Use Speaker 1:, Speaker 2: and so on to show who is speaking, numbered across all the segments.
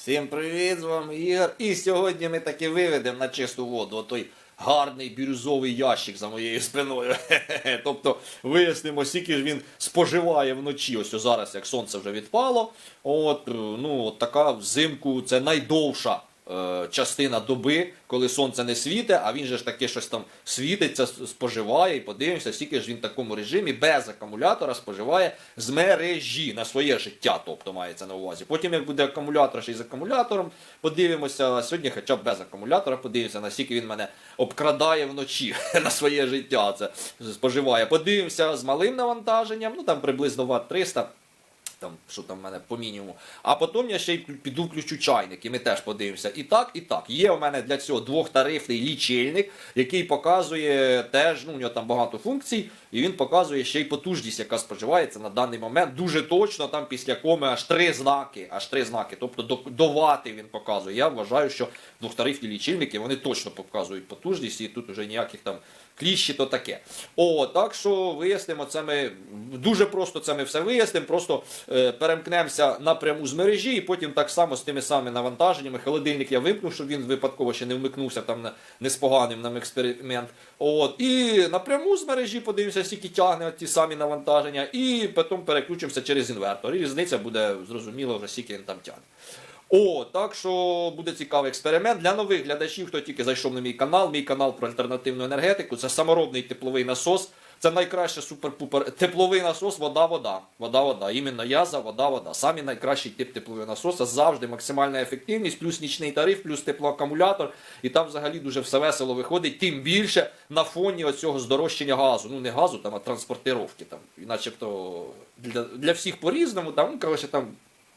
Speaker 1: Всім привіт, з вами Ігор. І сьогодні ми таки виведемо на чисту воду той гарний бірюзовий ящик за моєю спиною. Хе-хе-хе. Тобто вияснимо, скільки ж він споживає вночі. Ось зараз, як сонце вже відпало. От, ну, от така взимку це найдовша. Е, Частина доби, коли сонце не світить, а він же ж таки щось там світиться, споживає, і подивимося, скільки ж він в такому режимі без акумулятора споживає з мережі на своє життя, тобто мається на увазі. Потім, як буде акумулятор ще й з акумулятором, подивимося. Сьогодні, хоча б без акумулятора, подивимося, наскільки він мене обкрадає вночі на своє життя. Це споживає. Подивимося з малим навантаженням, ну там приблизно Вт 300 там, що там в мене по мінімуму. А потім я ще й піду включу чайник, і ми теж подивимося. І так, і так. Є у мене для цього двохтарифний лічильник, який показує теж, ну, у нього там багато функцій, і він показує ще й потужність, яка споживається на даний момент. Дуже точно, там після коми аж три знаки, аж три знаки. Тобто до, до вати він показує. Я вважаю, що двохтарифні лічильники вони точно показують потужність, і тут вже ніяких там кліщі, то таке. О, так що вияснимо це ми дуже просто це ми все вияснимо. Просто е, перемкнемося напряму з мережі, і потім так само з тими самими навантаженнями. Холодильник я вимкнув, щоб він випадково ще не вмикнувся там не з поганим нам експеримент. От, і напряму з мережі подивимося, скільки тягне ті самі навантаження, і потім переключимося через інвертор. І різниця буде зрозуміло, вже скільки він там тягне. О, так що буде цікавий експеримент для нових глядачів, хто тільки зайшов на мій канал. Мій канал про альтернативну енергетику. Це саморобний тепловий насос. Це найкраще супер-пупер тепловий насос, вода-вода. Вода-вода. Іменно я за вода-вода. Самий найкращий тип теплового насоса. Завжди максимальна ефективність, плюс нічний тариф, плюс теплоакумулятор. І там взагалі дуже все весело виходить. Тим більше на фоні оцього здорожчання газу. Ну не газу, там, а транспортировки. Там. І начебто для, для всіх по-різному. Там, ну, коротше, там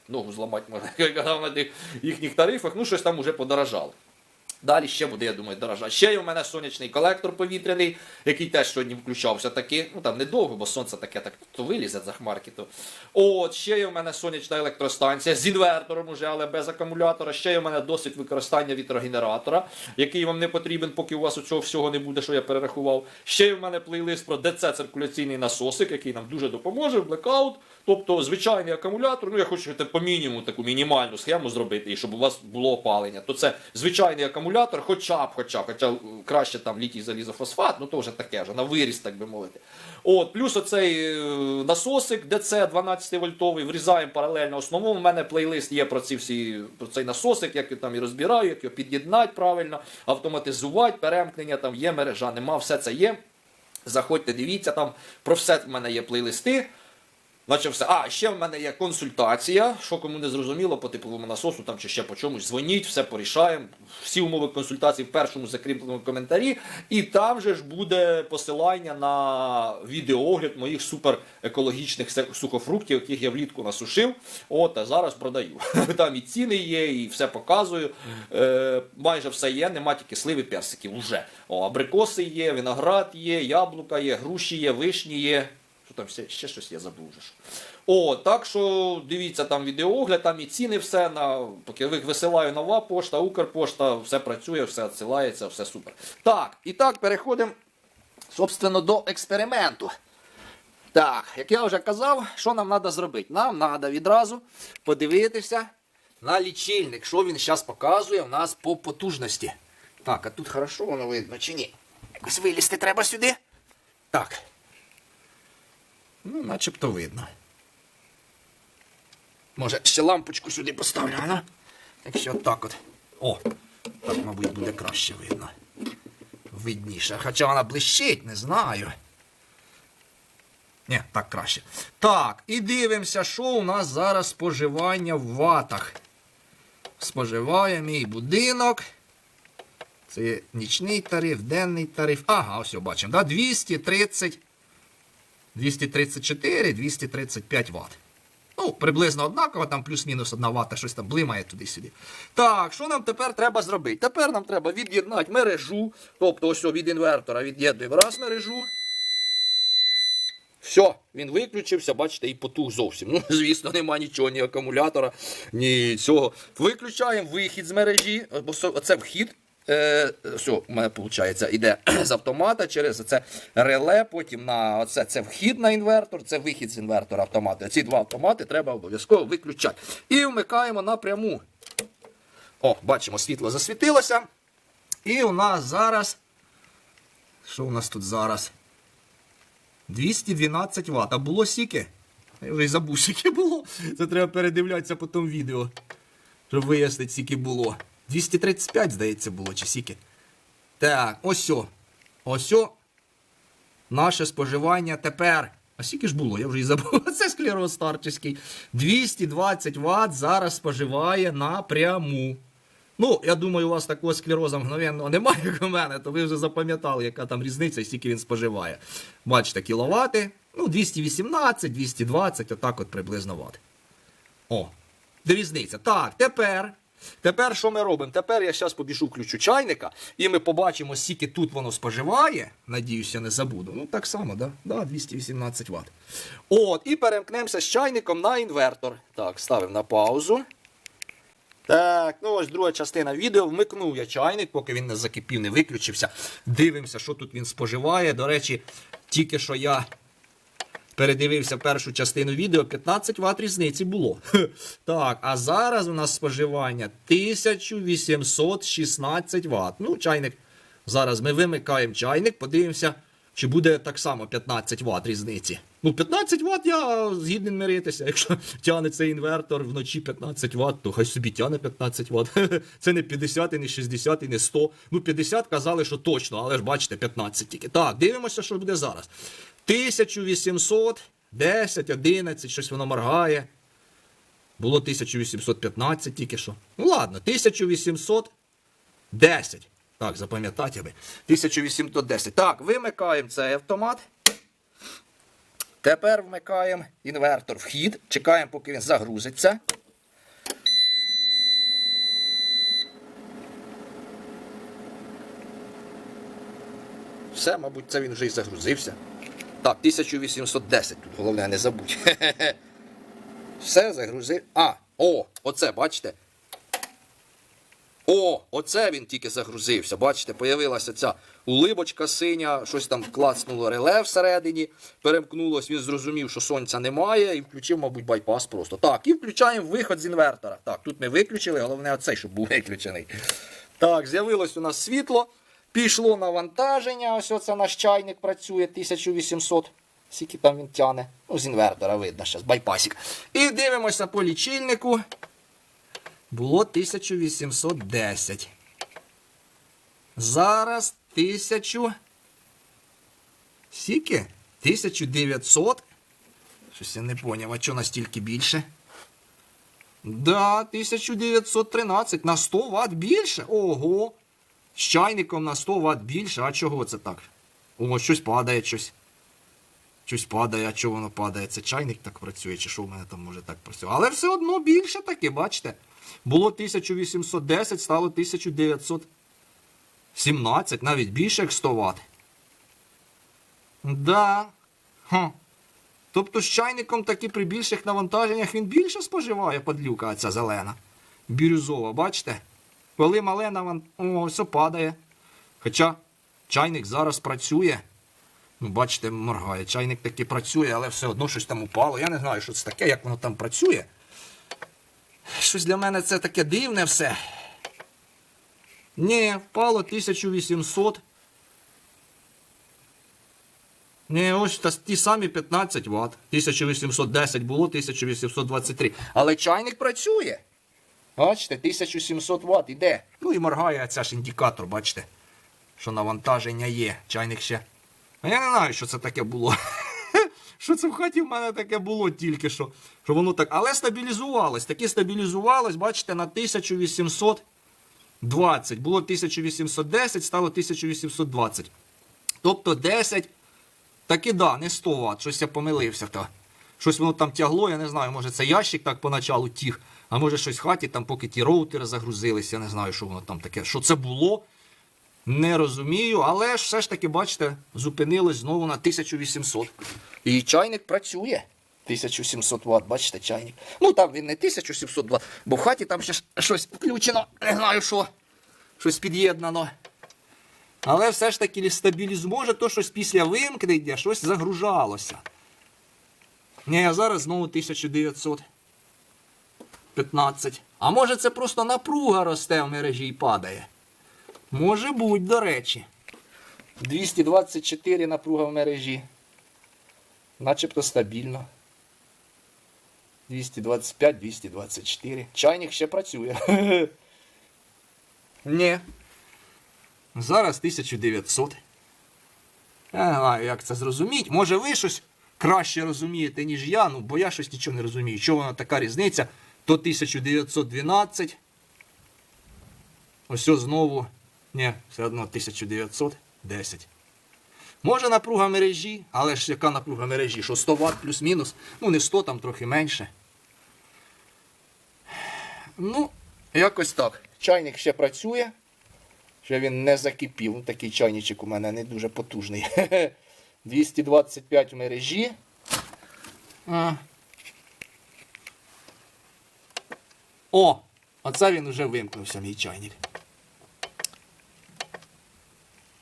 Speaker 1: ногу зламати можна, як на тих їхніх тарифах, ну щось там уже подорожало. Далі ще буде, я думаю, дорожати. Ще є у мене сонячний колектор повітряний, який теж сьогодні включався таки. Ну там недовго, бо сонце таке так то вилізе за хмарки. То. От, ще є у мене сонячна електростанція з інвертором уже, але без акумулятора. Ще є у мене досить використання вітрогенератора, який вам не потрібен, поки у вас у цього всього не буде, що я перерахував. Ще є у мене плейлист про ДЦ циркуляційний насосик, який нам дуже допоможе блекаут. Тобто звичайний акумулятор, ну я хочу по мінімуму таку мінімальну схему зробити, і щоб у вас було опалення. То це звичайний акумулятор, хоча б, хоча б, хоча краще там літій залізофосфат, ну то вже таке вже на виріс, так би мовити. От, плюс оцей е, насосик ДЦ 12 вольтовий, врізаємо паралельно основному. У мене плейлист є про ці всі про цей насосик, як я там і розбираю, як його під'єднати правильно, автоматизувати, перемкнення, там є мережа, нема, все це є. Заходьте, дивіться, там про все в мене є плейлисти. Наче все. А, ще в мене є консультація. Що кому не зрозуміло по тепловому насосу там чи ще по чомусь, дзвоніть, все порішаємо. Всі умови консультації в першому закріпленому коментарі. І там же ж буде посилання на відеоогляд моїх супер екологічних сухофруктів, яких я влітку насушив. От, а зараз продаю. Там і ціни є, і все показую. Е, майже все є, нема тільки сливи персиків уже. О, абрикоси є, виноград є, яблука є, груші є, вишні є. Там ще, ще щось я забув. О, так що дивіться там відеоогляд, там і ціни, все на поки висилаю нова пошта, Укрпошта, все працює, все відсилається, все супер. Так, і так переходимо, собственно, до експерименту. Так, як я вже казав, що нам треба зробити? Нам треба відразу подивитися на лічильник, що він зараз показує в нас по потужності. Так, а тут хорошо воно видно чи ні? Якось вилізти треба сюди. Так. Ну, начебто видно. Може, ще лампочку сюди поставлю, а? Якщо отак от. О! Так, мабуть, буде краще видно. Видніше. Хоча вона блищить, не знаю. Ні, так краще. Так, і дивимося, що у нас зараз споживання в ватах. Споживає мій будинок. Це нічний тариф, денний тариф. Ага, ось бачимо. Да? 230 234, 235 Вт. Ну, приблизно однаково, там плюс-мінус 1 Вт, щось там блимає туди-сюди. Так, що нам тепер треба зробити? Тепер нам треба від'єднати мережу. Тобто, ось від інвертора від'єднуємо раз мережу. Все, він виключився, бачите, і потух зовсім. Ну, звісно, нема нічого, ні акумулятора, ні цього. Виключаємо вихід з мережі, бо оце вхід. Е, все, у мене виходить, іде з автомата через це реле, потім на оце це вхід на інвертор, це вихід з інвертора автомата. Ці два автомати треба обов'язково виключати. І вмикаємо напряму.
Speaker 2: О, бачимо, світло засвітилося. І у нас зараз. Що у нас тут зараз? 212 Вт. А було сіки? Я вже забув, скільки було. Це треба передивлятися потім відео. Щоб вияснити, скільки було. 235, здається, було, чи скільки. Так, ось о. Ось о. Наше споживання тепер. А скільки ж було? Я вже і забув. Це склероз старческий. 220 Вт зараз споживає напряму. Ну, я думаю, у вас такого склероза мгновенного немає, як у мене, то ви вже запам'ятали, яка там різниця і скільки він споживає. Бачите, кіловати. Ну, 218, 220, отак от приблизно ват. О, різниця. Так, тепер. Тепер що ми робимо? Тепер я зараз побіжу включу чайника, і ми побачимо, скільки тут воно споживає. Надіюся, не забуду. Ну, так само, да? Да, 218 Вт. От, і перемкнемося з чайником на інвертор. Так, ставимо на паузу. Так, ну ось друга частина відео. Вмикнув я чайник, поки він не закипів, не виключився. Дивимося, що тут він споживає. До речі, тільки що я передивився першу частину відео, 15 Вт різниці було. Так, а зараз у нас споживання 1816 Вт. Ну, чайник. Зараз ми вимикаємо чайник, подивимося, чи буде так само 15 Вт різниці. Ну, 15 Вт я згідний миритися. Якщо тягне цей інвертор вночі 15 Вт, то хай собі тягне 15 Вт. Це не 50, і не 60, і не 100. Ну, 50 казали, що точно, але ж бачите, 15 тільки. Так, дивимося, що буде зараз. 1810, 11, щось воно моргає. Було 1815 тільки що. Ну ладно, 1810. Так, запам'ятати аби. 1810. Так, вимикаємо цей автомат. Тепер вмикаємо інвертор в хід. Чекаємо, поки він загрузиться. Все, мабуть, це він вже і загрузився. Так, 1810. Тут головне не забудь. Все, загрузив. А, о, оце, бачите? О, оце він тільки загрузився. Бачите, появилася ця улибочка синя, щось там клацнуло реле всередині, перемкнулось, він зрозумів, що сонця немає, і включив, мабуть, байпас просто. Так, і включаємо виход з інвертора. Так, тут ми виключили, головне оцей, щоб був виключений. Так, з'явилось у нас світло. Пішло навантаження. Ось оце наш чайник працює 1800. Скільки там він тяне? Ну, з інвертора видно, зараз байпасик. І дивимося по лічильнику. Було 1810. Зараз 1000. Скільки? 1900. Щось я не поняв, а чого настільки більше? Да, 1913. На 100 Вт більше. Ого. З чайником на 100 Вт більше. А чого це так? О, щось падає, щось. Щось падає, а чого воно падає? Це чайник так працює, чи що в мене там може так працює? Але все одно більше таке, бачите? Було 1810, стало 1917, навіть більше як 100 Вт. Да. Хм. Тобто з чайником таки при більших навантаженнях він більше споживає падлюка, ця зелена. Бірюзова, бачите? Коли мале навантаження, о, все падає. Хоча чайник зараз працює. Ну, бачите, моргає. Чайник таки працює, але все одно щось там упало. Я не знаю, що це таке, як воно там працює. Щось для мене це таке дивне все. Ні, впало 1800. Ні, ось та, ті самі 15 Вт. 1810 було, 1823. Але чайник працює. Бачите, 1700 Вт іде. Ну і моргає ця ж індикатор, бачите, що навантаження є. Чайник ще. А я не знаю, що це таке було. Що це в хаті в мене таке було тільки що. Що воно так. Але стабілізувалось. Таки стабілізувалось, бачите, на 1820. Було 1810, стало 1820. Тобто 10. Таки да, не 100 Вт. Щось я помилився. То. Щось воно там тягло, я не знаю, може це ящик так поначалу тіг, а може щось в хаті, там поки ті роутери загрузилися, я не знаю, що воно там таке. Що це було? Не розумію, але ж все ж таки, бачите, зупинилось знову на 1800. І чайник працює. 1700 Вт, бачите, чайник. Ну там він не 1700 Вт, бо в хаті там ще щось включено, не знаю що. Щось під'єднано. Але все ж таки стабілізує, може, то щось після вимкнення щось загружалося. Ні, а зараз знову 1915. А може це просто напруга росте в мережі і падає? Може бути, до речі. 224 напруга в мережі. Начебто стабільно. 225, 224. Чайник ще працює. Ні. Зараз 1900. Я не знаю, як це зрозуміти. Може ви щось краще розумієте, ніж я, ну бо я щось нічого не розумію. Чого вона така різниця? То 1912. Ось знову. Ні, все одно 1910. Може напруга мережі, але ж яка напруга мережі? Що 100 Вт плюс-мінус? Ну, не 100, там трохи менше. Ну, якось так. Чайник ще працює. Ще він не закипів. Ну, такий чайничок у мене не дуже потужний. 225 в мережі. О! Оце він вже вимкнувся, мій чайник.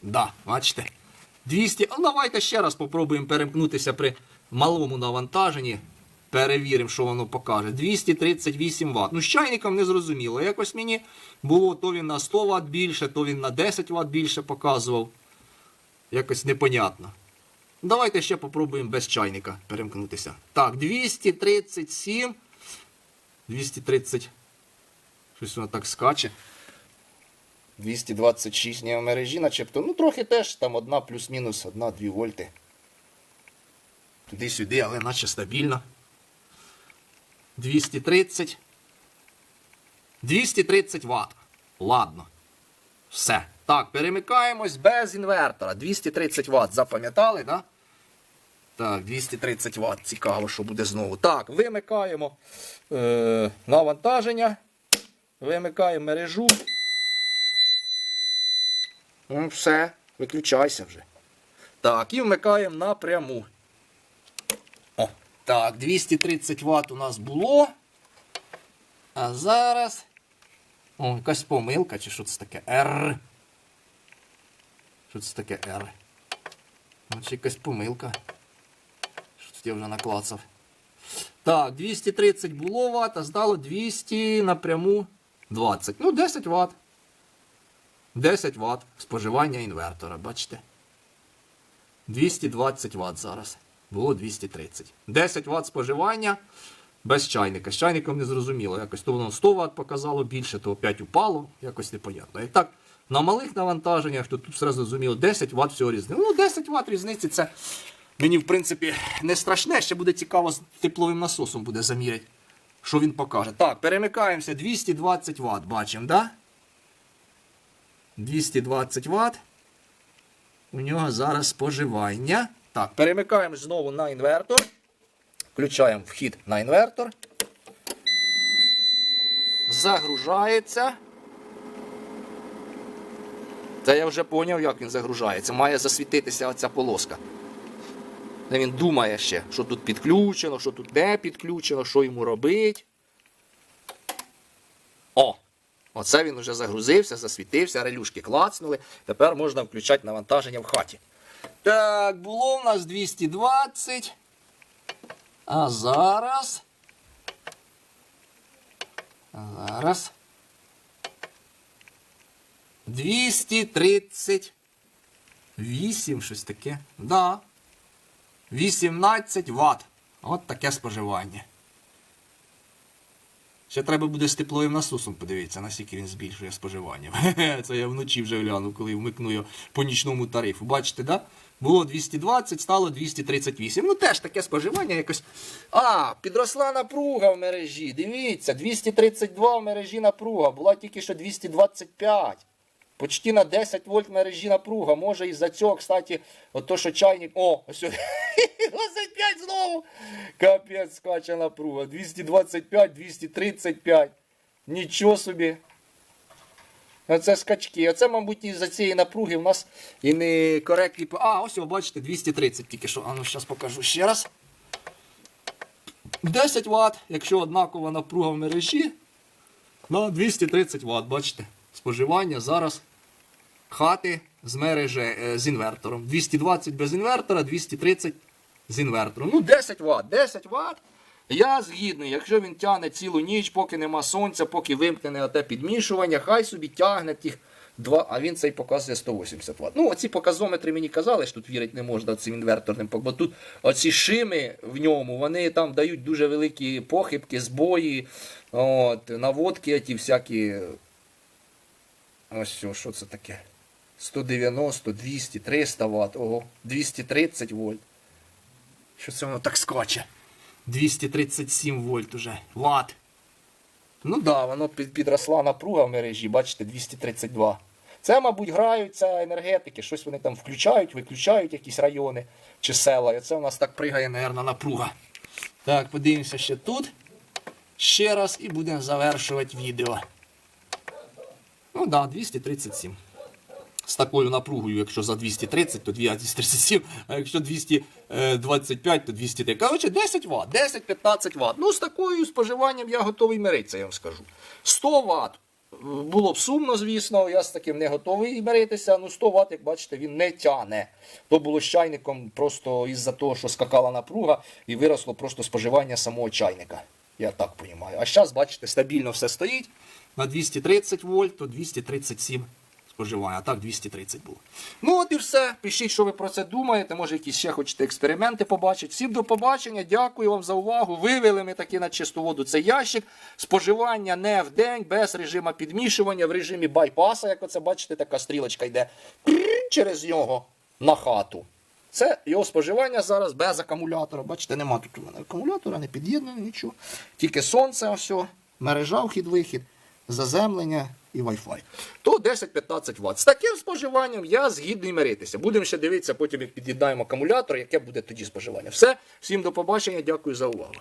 Speaker 2: Да, бачите. 200. А давайте ще раз попробуємо перемкнутися при малому навантаженні. Перевіримо, що воно покаже. 238 Вт. Ну, з чайником не зрозуміло. Якось мені було то він на 100 Вт більше, то він на 10 Вт більше показував. Якось непонятно. Давайте ще попробуємо без чайника перемкнутися. Так, 237. 230. Щось воно так скаче. 226 не в мережі, начебто. Ну, трохи теж там одна плюс-мінус, одна-дві вольти. Туди-сюди, але наче стабільно. 230. 230 Вт. Ладно. Все. Так, перемикаємось без інвертора. 230 Вт. Запам'ятали, да? Так, 230 Вт. Цікаво, що буде знову. Так, вимикаємо е, навантаження. Вимикаємо мережу. Ну, все, виключайся вже. Так, і вмикаємо напряму. О, так, 230 Вт у нас було. А зараз. О, якась помилка, чи що це таке? R. Що це таке R? Значить, якась помилка. Я вже наклацав. Так, 230 було Вт, а здало 200 напряму 20. Ну, 10 Вт. 10 Вт споживання інвертора, бачите? 220 Вт зараз. Було 230. 10 Вт споживання без чайника. З чайником не зрозуміло. Якось то воно 100 Вт показало більше, то опять упало. Якось непонятно. І так, на малих навантаженнях, то тут все зрозуміло, 10 Вт всього різниці. Ну, 10 Вт різниці це мені, в принципі, не страшне. Ще буде цікаво з тепловим насосом буде заміряти. Що він покаже. Так, перемикаємося. 220 Вт, бачимо, так? Да? 220 Вт. У нього зараз споживання. Так, перемикаємо знову на інвертор. Включаємо вхід на інвертор. Загружається. Це я вже зрозумів, як він загружається. Має засвітитися оця полоска. Де він думає ще, що тут підключено, що тут не підключено, що йому робить. О! Оце він вже загрузився, засвітився, релюшки клацнули. Тепер можна включати навантаження в хаті. Так, було в нас 220. А зараз. Зараз. 238, щось таке. Да. 18 Вт. От таке споживання. Ще треба буде з тепловим насосом подивитися, наскільки він збільшує споживання. Це я вночі вже гляну, коли вмикну його по нічному тарифу. Бачите, да? Було 220, стало 238. Ну теж таке споживання якось. А, підросла напруга в мережі. Дивіться, 232 в мережі напруга. Була тільки що 225. Почти на 10 вольт мережі напруга. Може із-за цього, кстати, от то, що чайник. О, ось. 25 знову. Капець скаче напруга. 225, 235. Нічого собі. Оце скачки. Оце, мабуть, із-за цієї напруги в нас і не коректні. А, ось, ви бачите, 230 тільки що. А ну, зараз покажу ще раз. 10 Вт, якщо однакова напруга в мережі. На 230 Вт, бачите. Споживання зараз хати з мережі е, з інвертором. 220 без інвертора, 230 з інвертором. Ну, 10 Вт. 10 Вт. Я згідний, якщо він тягне цілу ніч, поки нема сонця, поки вимкнене оте підмішування, хай собі тягне тих два, а він цей показує 180 Вт. Ну, оці показометри мені казали, що тут вірити не можна цим інверторним, бо тут оці шими в ньому, вони там дають дуже великі похибки, збої, от, наводки, ті всякі. Ось що це таке? 190, 200, 300 Вт, ого, 230 вольт. Що це воно так скаче? 237 вольт уже. Ват. Ну так, да, воно підросла напруга в мережі, бачите, 232. Це, мабуть, граються енергетики, щось вони там включають, виключають якісь райони чи села. І це у нас так пригає, мабуть, напруга. Так, подивимося ще тут. Ще раз і будемо завершувати відео. Ну так, да, 237 з такою напругою, якщо за 230, то 237, а якщо 225, то 203. Коротше, 10 Вт, 10-15 Вт. Ну, з такою споживанням я готовий миритися, я вам скажу. 100 Вт. Було б сумно, звісно, я з таким не готовий миритися. Ну, 100 Вт, як бачите, він не тяне. То було з чайником просто із-за того, що скакала напруга, і виросло просто споживання самого чайника. Я так розумію. А зараз, бачите, стабільно все стоїть. На 230 вольт, то 237 споживання, а так 230 було. Ну от і все. Пишіть, що ви про це думаєте. Може, якісь ще хочете експерименти побачити. Всім до побачення. Дякую вам за увагу. Вивели ми таки на чисту воду цей ящик. Споживання не в день, без режиму підмішування, в режимі байпаса, як оце бачите, така стрілочка йде через нього на хату. Це його споживання зараз без акумулятора. Бачите, нема тут у мене акумулятора, не під'єднано, нічого. Тільки сонце, ось, мережа вхід-вихід, заземлення і Wi-Fi. То 10-15 Вт. З таким споживанням я згідний миритися. Будемо ще дивитися потім, як під'єднаємо акумулятор, яке буде тоді споживання. Все, всім до побачення, дякую за увагу.